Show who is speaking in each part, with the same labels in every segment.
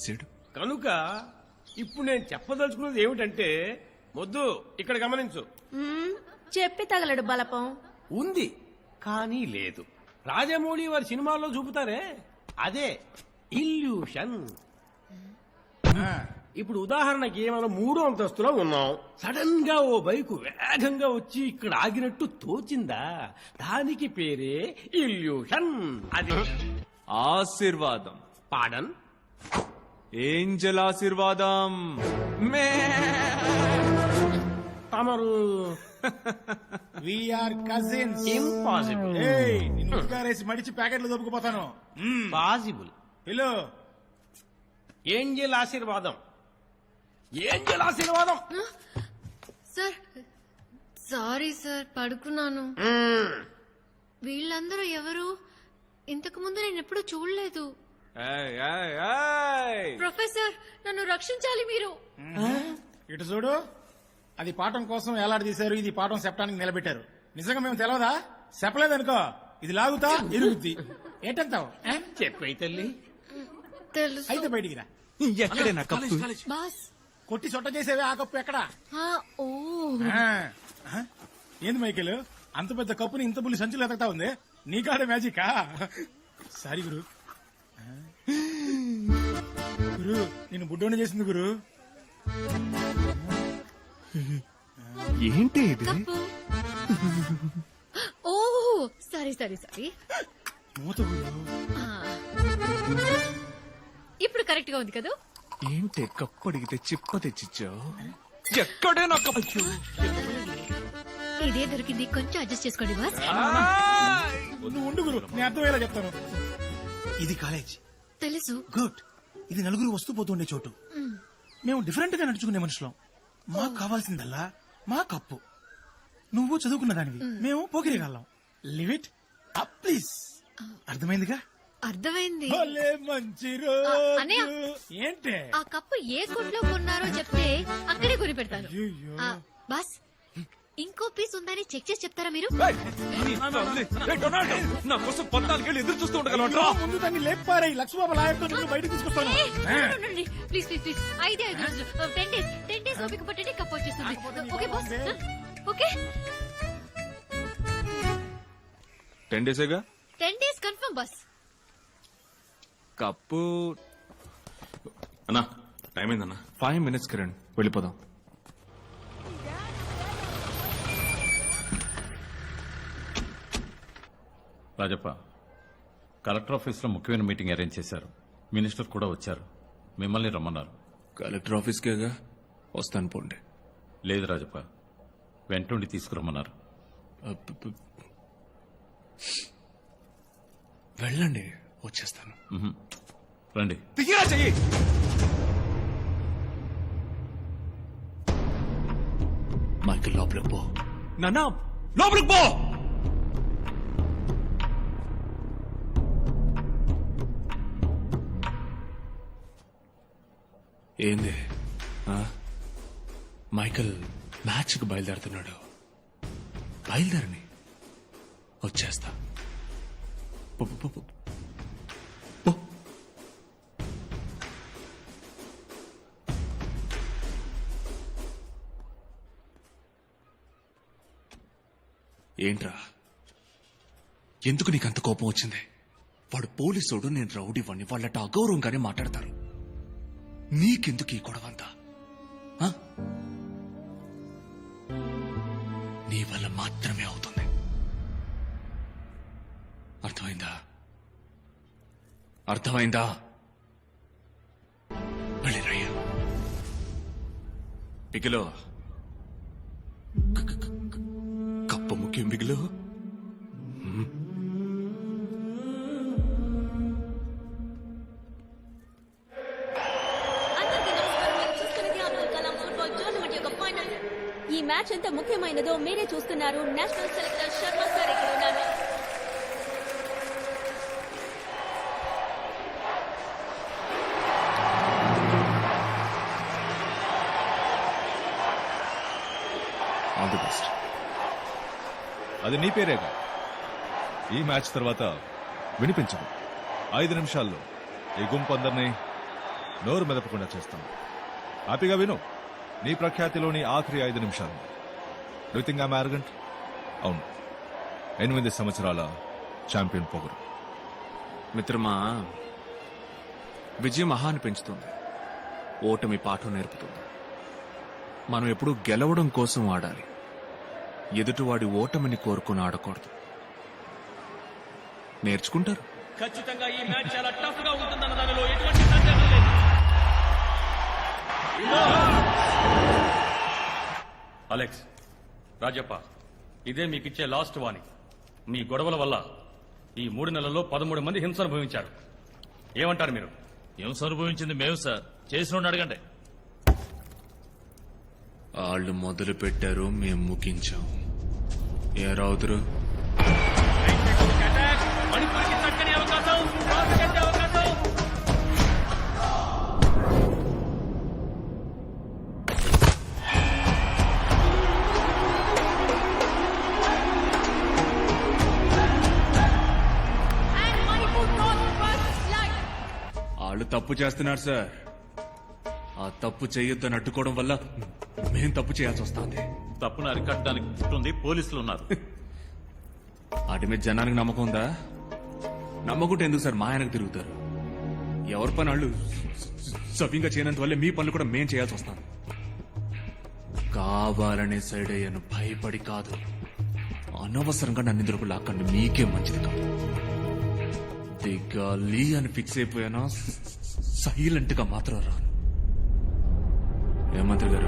Speaker 1: చేశాడు?
Speaker 2: కనుక ఇప్పుడు నేను చెప్పదలుచుకున్నది ఏమిటంటే మొద్దు ఇక్కడ గమనించు.
Speaker 3: చెప్పి తగలడు బలపం.
Speaker 2: ఉంది కానీ లేదు. రాజమౌళి వారి సినిమాల్లో చూపుతారే? అదే ఇల్యూషన్ ఇప్పుడు ఉదాహరణకి మనం మూడో అంతస్తులో ఉన్నాం. సడన్గా ఓ బైకు వేగంగా వచ్చి ఇక్కడ ఆగినట్టు తోచిందా? దానికి పేరే ఇల్యూషన్ అది
Speaker 1: ఆశీర్వాదం.
Speaker 2: పాడన్?
Speaker 1: ఏంజల్ ఆశీర్వాదం మే.
Speaker 2: తమరు.
Speaker 4: వీఆర్ కజిన్స్
Speaker 2: ఇంపాసిబుల్
Speaker 4: ఏయ్ నిన్ను ఉతికారేసి మడిచి ప్యాకెట్లు దొబ్బుకుపోతాను.
Speaker 2: Possible
Speaker 4: hello
Speaker 2: angel Aashirvadam angel Aashirvadam
Speaker 5: sir sorry sir పడుకున్నాను. వీళ్ళందరూ ఎవరు? ఇంతకు ముందు నేను ఎప్పుడూ చూడలేదు. ప్రొఫెసర్ నన్ను రక్షించాలి మీరు.
Speaker 4: ఇటు చూడు. అది పాఠం కోసం ఎలాడదీశారు ఇది పాఠం చెప్పడానికి నిలబెట్టారు. నిజంగా మేము తెలవదా? చెప్పలేదనుకో ఇది లాగుతా ఇరుగుద్ది. ఏంటంటావు?
Speaker 2: చెప్పే తల్లి.
Speaker 5: తెలుసు.
Speaker 4: అయితే బయటికి రా.
Speaker 1: ఎక్కడే నా కప్పు?
Speaker 5: బాస్.
Speaker 4: కొట్టి సొట్ట చేసేవి ఆ కప్పు ఎక్కడా?
Speaker 5: ఓ?
Speaker 4: ఏంది మైకేల్? అంత పెద్ద కప్పుని ఇంత బుల్లి సంచులు ఎతకతా ఉంది? నీ కాడే మ్యాజికా? సారీ గురు? గురు నేను బుడ్డోని చేసింది గురు.
Speaker 1: ఏంటి ఇది?
Speaker 5: ఓ సారీ సారీ సారీ.
Speaker 4: మూత గురు.
Speaker 5: ఆ. ఇప్పుడు కరెక్ట్గా ఉంది కదా?
Speaker 1: ఏంటి కప్పు అడిగితే చిప్ప తెచ్చిచ్చావు? ఎక్కడే నా కప్పు?
Speaker 5: ఇదే దొరికింది కొంచెం అడ్జస్ట్ చేసుకోండి బాస్
Speaker 4: నువ్వు ఉండు గురు నేను అర్థమయ్యేలా చెప్తాను. ఇది కాలేజ్.
Speaker 5: తెలుసు.
Speaker 4: గుడ్. ఇది నలుగురు వస్తూ పోతుండే చోటు. మేము. డిఫరెంట్గా నడుచుకునే మనుషులం. మాకు కావాల్సిందల్లా మా కప్పు. నువ్వు చదువుకున్న దానివి. మేము. పోకిరిగాళ్ళం. లివ్ ఇట్ అప్ ప్లీజ్ అర్థమైందిగా?
Speaker 5: అర్థమైంది.
Speaker 4: మంచి ఏంటే?
Speaker 5: ఆ కప్పు ఏ కొట్లో కొన్నారో చెప్తే అక్కడే కొని పెడతాను బాస్ ఇంకో పీస్ ఉందని చెక్ చేసి చెప్తారా మీరు?
Speaker 1: నీ కోసం పద్నాలుగేళ్ళు ఎదురు చూస్తూ ఉండగలరా
Speaker 4: ముందు దాన్ని లేపారై లక్ష్మీబాబు లాయర్తో నిన్ను బయటకు తీసుకొస్తాను.
Speaker 5: Please please please. ఐదు ఐదు రోజులు. టెన్ డేస్ టెన్ డేస్ ఓపిక పట్టండి కప్పు వచ్చేస్తుంది okay boss? Okay.
Speaker 1: Ten డేసేగా
Speaker 5: ten days confirm boss
Speaker 1: cup.
Speaker 6: అన్నా టైం అయిందన్నా.
Speaker 1: ఫైవ్ మినిట్స్ కిరణ్ వెళ్ళిపోదాం.
Speaker 7: రాజప్ప కలెక్టర్ ఆఫీస్లో ముఖ్యమైన మీటింగ్ అరేంజ్ చేశారు. మినిస్టర్ కూడా వచ్చారు. మిమ్మల్ని రమ్మన్నారు.
Speaker 1: కలెక్టర్ ఆఫీస్కేగా? వస్తాను పోండి.
Speaker 7: లేదు రాజప్ప వెంటుండి తీసుకురమ్మన్నారు.
Speaker 1: వెళ్ళండి వచ్చేస్తాను.
Speaker 7: రండి.
Speaker 1: చెయ్యి! మైకిల్ లోపలికి పో. నాన్న లోపలికి పో! ఏంది? ఆ? మైకల్ మ్యాచ్కి బయలుదేరుతున్నాడు. బయలుదేరని. వచ్చేస్తా. ఏంట్రా? ఎందుకు నీకంత కోపం వచ్చింది? వాడు పోలీసోడు నేను రౌడీ రౌడీవాణ్ణి వాళ్ళట అగౌరవంగానే మాట్లాడతారు. నీకెందుకు ఈ గొడవంతా ఆ? నీ వల్ల మాత్రమే అవుతుంది. అర్థమైందా? అర్థమైందా? వెళ్ళిరయ్యా బిగిలో. కప్ప ముఖ్యం బిగిలో.
Speaker 3: ఈ మ్యాచ్ ఎంత ముఖ్యమైనదో మీరే చూస్తున్నారు. నేషనల్ సెలెక్టర్ శర్మ సార్ ఇక్కడ ఉన్నారు.
Speaker 1: ఆల్ ది బెస్ట్
Speaker 8: అది నీ పేరేగా ఈ మ్యాచ్ తర్వాత వినిపించదు ఐదు నిమిషాల్లో ఈ గుంపు అందరినీ నోరు మెదపకుండా చేస్తాను హ్యాపీగా విను. నీ ప్రఖ్యాతిలోని ఆఖరి ఐదు నిమిషాలు. థింక్ ఐమ్ ఆరగంట్ అవును. ఎనిమిది సంవత్సరాల ఛాంపియన్ పొగరు.
Speaker 1: మిత్రమా విజయం మహాన్ని పెంచుతుంది. ఓటమి పాఠం నేర్పుతుంది. మనం ఎప్పుడూ గెలవడం కోసం ఆడాలి. ఎదుటివాడి ఓటమిని కోరుకుని ఆడకూడదు. నేర్చుకుంటారు.
Speaker 2: ఖచ్చితంగా ఈ మ్యాచ్ చాలా టఫ్గా ఉంటుందన్న దానిలో ఎటువంటి సందేహం లేదు.
Speaker 9: అలెక్స్ రాజప్ప ఇదే మీకిచ్చే లాస్ట్ వార్నింగ్ మీ గొడవల వల్ల ఈ మూడు నెలల్లో పదమూడు మంది హింస అనుభవించారు. ఏమంటారు మీరు?
Speaker 7: హింస అనుభవించింది మేము సార్. చేసిన అడగండి.
Speaker 1: వాళ్ళు మొదలు పెట్టారు మేము ముగించాం. ఏ రావుతురు తప్పు చేస్తున్నారు సార్. ఆ తప్పు చేయొద్దని అడ్డుకోవడం వల్ల మేం తప్పు చేయాల్సి వస్తుంది.
Speaker 7: తప్పును అరికట్టడానికి పోలీసులు ఉన్నారు.
Speaker 1: వాటి మీద జనానికి నమ్మకం ఉందా? నమ్మకుంటే ఎందుకు సార్? మా ఆయనకు తిరుగుతారు. ఎవరి పని వాళ్ళు సవ్యంగా చేయనంత వల్లే మీ పనులు కూడా మేం చేయాల్సి వస్తాను కావాలనే సైడ్ అయ్యాను. భయపడి కాదు. అనవసరంగా నన్ను ఇందులోకి లాక్కండి. మీకే మంచిది కాదు. దిగాలి అని ఫిక్స్ అయిపోయానా? సైలెంట్గా మాత్రం రాను. ఏమంత్రి గారు.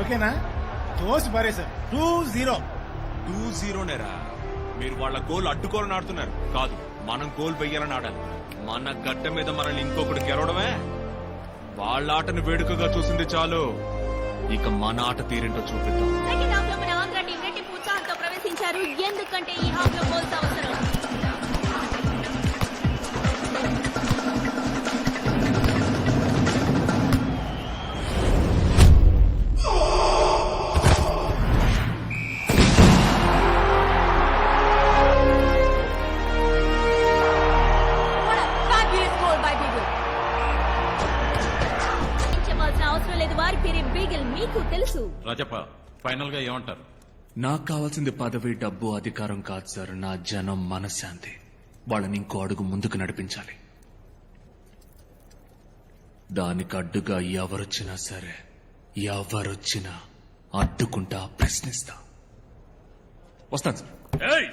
Speaker 4: ఓకేనా? తోసి పారేశారు. Two zero.
Speaker 1: టూ జీరోనేరా. మీరు వాళ్ళ గోల్ అడ్డుకోవాలని ఆడుతున్నారు. కాదు మనం గోల్ వెయ్యాలని ఆడాలి. మన గడ్డ మీద మనల్ని ఇంకొకటి గెలవడమే? వాళ్ళ ఆటను వేడుకగా చూసింది చాలు. ఇక మన ఆట తీరేంటో చూపిద్దాం.
Speaker 3: సెకండ్ హాఫ్లో మన ఆంధ్ర టీం రెట్టింపు ఉత్సాహంతో ప్రవేశించారు. ఎందుకంటే ఈ హాఫ్లో గోల్స్ అవసరం.
Speaker 7: ఏమంటారు?
Speaker 1: నాకు కావాల్సింది పదవి డబ్బు అధికారం కాదు సార్. నా జనం మనశ్శాంతి. వాళ్ళని ఇంకో అడుగు ముందుకు నడిపించాలి. దానికి అడ్డుగా ఎవరొచ్చినా సరే ఎవరొచ్చినా అడ్డుకుంటా ప్రశ్నిస్తా. వస్తాను సార్.
Speaker 9: ఏయ్!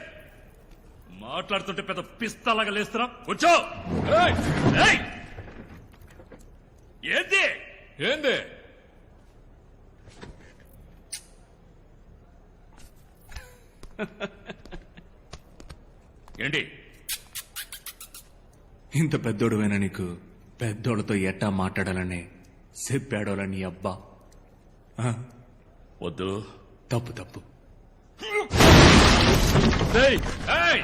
Speaker 9: మాట్లాడుతుంటే పెద్ద పిస్తాలాగా లేస్తున్నా! ఏయ్! ఏంది?
Speaker 6: ఏంది?
Speaker 9: ఏంటి
Speaker 1: ఇంత పెద్దోడువైనా నీకు పెద్దోళ్ళతో ఎట్టా మాట్లాడాలని చెప్పాడోలా నీ అబ్బా
Speaker 9: వద్దు
Speaker 1: తప్పు తప్పు
Speaker 9: ఏయ్! ఏయ్!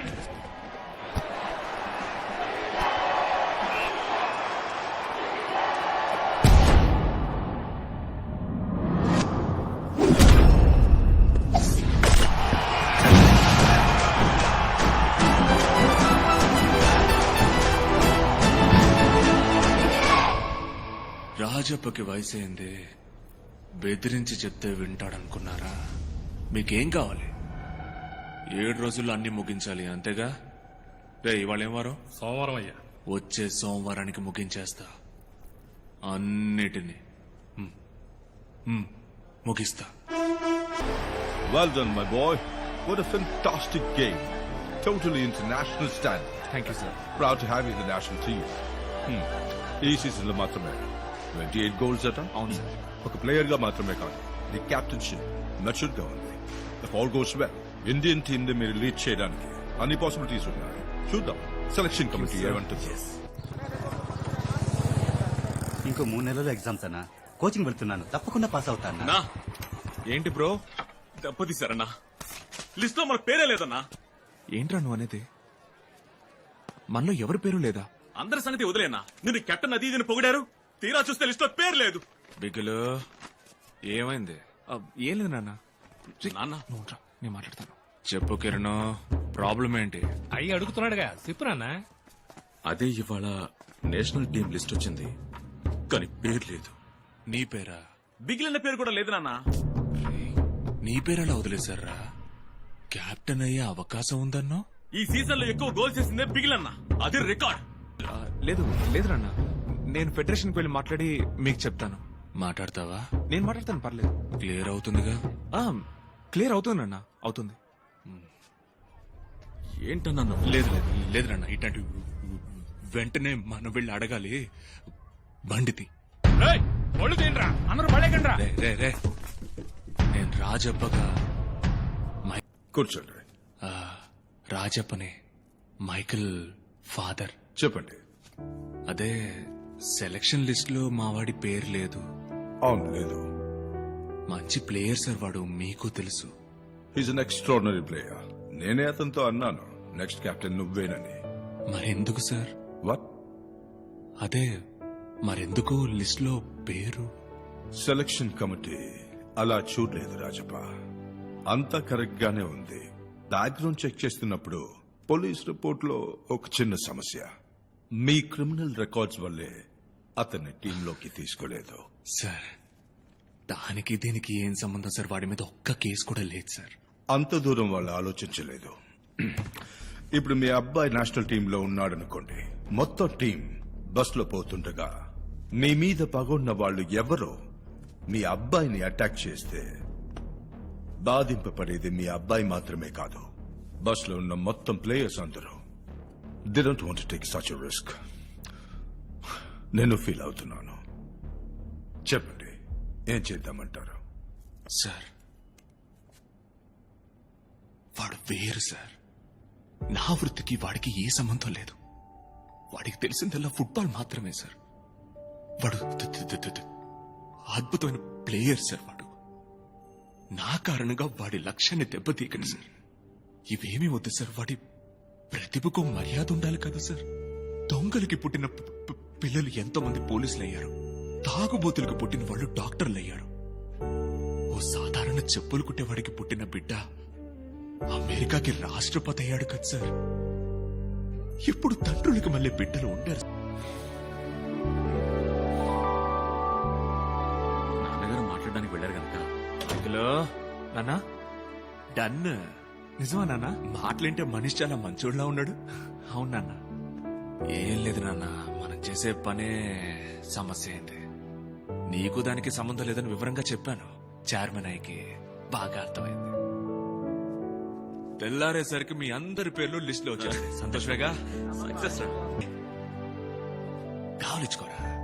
Speaker 1: రాజప్పకి వయసైంది బెదిరించి చెప్తే వింటాడనుకున్నారా మీకేం కావాలి ఏడు రోజుల్లో అన్ని ముగించాలి అంతేగా రే ఇవాళ ఏం వారం
Speaker 9: సోమవారం అయ్యా
Speaker 1: వచ్చే సోమవారానికి ముగించేస్తా అన్నిటినీ హ్మ్. హ్మ్. ముగిస్తా
Speaker 8: Well done, my boy. What a fantastic game. Totally international standard.
Speaker 1: Thank you sir
Speaker 8: Proud to have you in the national team. Hmm. ఈ సీజన్లో మాత్రమే ట్వంటీ ఎయిట్ గోల్స్ అట
Speaker 1: అవును సార్
Speaker 8: ఒక ప్లేయర్గా మాత్రమే కాదు. ది కెప్టెన్షిప్ మెచ్యూర్గా ఉంది ఆల్ గోస్ వెల్ ఇండియన్ టీమ్ని మీరు లీడ్ చేయడానికి అన్ని పాసిబిలిటీస్ ఉన్నాయి. చూద్దాం. సెలక్షన్ కమిటీ ఏమంటుంది?
Speaker 10: ఇంకో మూడు నెలల్లో ఎగ్జామ్స్ అన్నా. కోచింగ్ వెళ్తున్నాను. తప్పకుండా పాస్ అవుతాను?
Speaker 6: నా ఏంటి బ్రో దెబ్బతీశారన్నా లిస్ట్లో మన పేరే లేదన్నా.
Speaker 1: ఏంట్రా నువ్వు అనేది? మనలో ఎవరి పేరు లేదా?
Speaker 6: అందరి సంగతి వదిలేనా? నిన్ను కెప్టెన్ అది పొగిడారు? తీరా చూస్తే లిస్ట్లో పేరు లేదు.
Speaker 1: బిగ్గులు ఏమైంది? ఏం లేదు నాన్న.
Speaker 6: నాన్న.
Speaker 1: నువ్వు రా, నేను మాట్లాడతాను. చెప్పు కిరణ్ ప్రాబ్లం ఏంటి?
Speaker 2: అయ్యి అడుగుతున్నాడుగా చెప్పు నాన్న.
Speaker 6: అదే ఇవాళ నేషనల్ టీం లిస్ట్ వచ్చింది కానీ పేరు లేదు.
Speaker 1: నీ పేరా?
Speaker 6: బిగిలిన పేరు కూడా లేదు నాన్న.
Speaker 1: నీ పేరెలా వదిలేశారా? కెప్టెన్ అయ్యే అవకాశం ఉందన్నో?
Speaker 6: ఈ సీజన్లో ఎక్కువ గోల్ చేసిందే బిగిలన్న అది రికార్డ్
Speaker 1: లేదు లేదు నాన్న. నేను ఫెడరేషన్కి వెళ్ళి మాట్లాడి మీకు చెప్తాను. మాట్లాడతావా? నేను మాట్లాడతాను పర్లేదు. క్లియర్ అవుతుందిగా? ఆ, క్లియర్ అవుతుంది నాన్న అవుతుంది.
Speaker 6: ఏంటన్నా నువ్వు?
Speaker 1: లేదు లేదు. లేదు నాన్న ఇట్లాంటి వెంటనే మనం వెళ్ళి అడగాలి. బండితి
Speaker 2: రేయ్, ఒళ్ళు తినరా? అందరూ పడేకండి
Speaker 1: రే రే రే. నేను రాజప్పగా మై
Speaker 8: కూర్చోండి.
Speaker 1: ఆ, రాజప్పనే మైకిల్ ఫాదర్.
Speaker 8: చెప్పండి.
Speaker 1: అదే సెలక్షన్ లిస్ట్లో మా వాడి పేరు లేదు.
Speaker 8: అవును లేదు.
Speaker 1: మంచి ప్లేయర్ సార్ వాడు మీకు తెలుసు.
Speaker 8: ఈజ్ అన్ ఎక్స్ట్రాడినరీ ప్లేయర్ నేనే అతనితో అన్నాను. నెక్స్ట్ కెప్టెన్ నువ్వేనని.
Speaker 1: మరెందుకు సార్?
Speaker 8: వాట్
Speaker 1: అదే మరెందుకు లిస్ట్లో పేరు.
Speaker 8: సెలక్షన్ కమిటీ అలా చూడలేదు రాజప్ప. అంతా కరెక్ట్ గానే ఉంది. బ్యాక్గ్రౌండ్ చెక్ చేస్తున్నప్పుడు పోలీస్ రిపోర్ట్లో ఒక చిన్న సమస్య. మీ క్రిమినల్ రికార్డ్స్ వల్లే అతన్ని టీంలోకి తీసుకోలేదు.
Speaker 1: సార్ దానికి దీనికి ఏం సంబంధం సార్? వాడి మీద ఒక్క కేసు కూడా లేదు సార్.
Speaker 8: అంత దూరం వాళ్ళు ఆలోచించలేదు. ఇప్పుడు మీ అబ్బాయి నేషనల్ టీంలో ఉన్నాడనుకోండి మొత్తం టీం బస్సులో పోతుండగా మీ మీద పగున్న వాళ్ళు ఎవరో మీ అబ్బాయిని అటాక్ చేస్తే బాధింపబడేది మీ అబ్బాయి మాత్రమే కాదు. బస్సులో ఉన్న మొత్తం ప్లేయర్స్ అందరూ. They don't want take such risk నేను ఫీల్ అవుతున్నాను. చెప్పండి ఏం చేద్దామంటారు?
Speaker 1: సార్ వాడు వేరు సార్. నా వృత్తికి వాడికి ఏ సంబంధం లేదు. వాడికి తెలిసిందల్లా ఫుట్బాల్ మాత్రమే సార్. వాడు అద్భుతమైన ప్లేయర్ సార్ వాడు. నా కారణంగా వాడి లక్ష్యాన్ని దెబ్బతీయకండి సార్. ఇవేమీ వద్దు సార్ వాడి ప్రతిభకు మర్యాద ఉండాలి కదా సార్. దొంగలకి పుట్టిన పిల్లలు ఎంతో మంది పోలీసులు అయ్యారు తాగుబోతులకు పుట్టిన వాళ్ళు డాక్టర్లు అయ్యారు ఓ సాధారణ చెప్పులు కుట్టేవాడికి పుట్టిన బిడ్డ అమెరికాకి రాష్ట్రపతి అయ్యాడు కదా సార్. ఇప్పుడు తండ్రులకు మళ్ళీ బిడ్డలు ఉండరు.
Speaker 6: నాన్నగారు మాట్లాడడానికి వెళ్ళారు కనుక.
Speaker 1: హలో నాన్న? డన్. నిజమా నాన్న? మాటలేంటే మనిషి చాలా మంచోడ్లా ఉన్నాడు. అవును నాన్న. ఏం లేదు నాన్న. మనం చేసే పనే సమస్య అయింది నీకు దానికి సంబంధం లేదని వివరంగా చెప్పాను. చైర్మన్ అయ్యకి బాగా అర్థమైంది. తెల్లారేసరికి మీ అందరి పేర్లు లిస్ట్లో వచ్చారు సంతోషమేగా సక్సెస్ కావలిచ్చుకోరా?